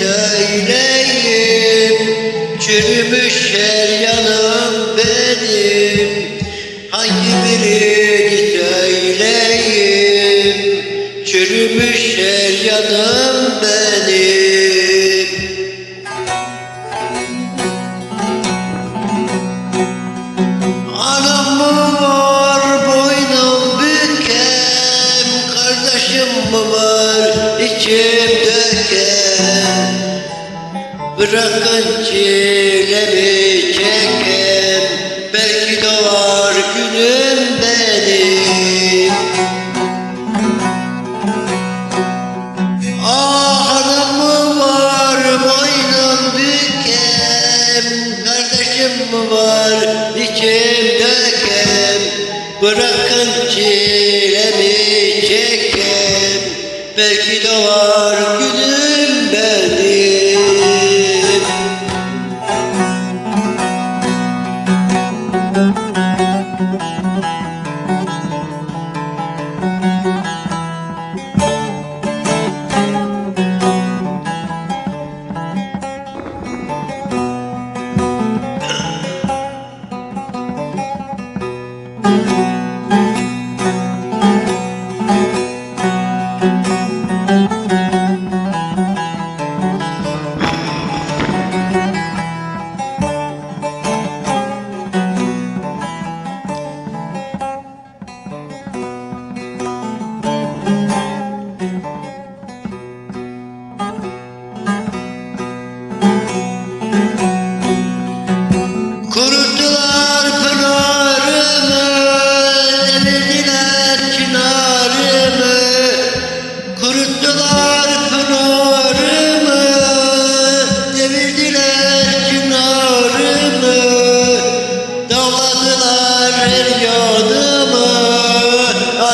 Söyleyeyim Çürümüş her yanım benim. Hangi birini söyleyeyim Çürümüş her yanım Bırakın çilemi çeken Belki doğar günüm benim. Ah anam mı var boynum büken Kardeşim mi var içim döken. Bırakın çilemi çeken Belki doğar günüm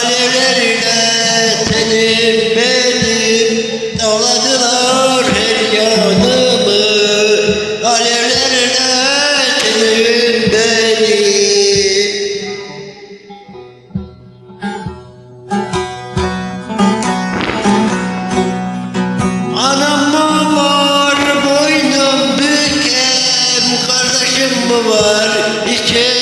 alevlerle tenim benim. Dağladılar her yanımı, alevlerle tenim benim. Anam mı Kardeşim mi var içim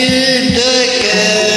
Güldük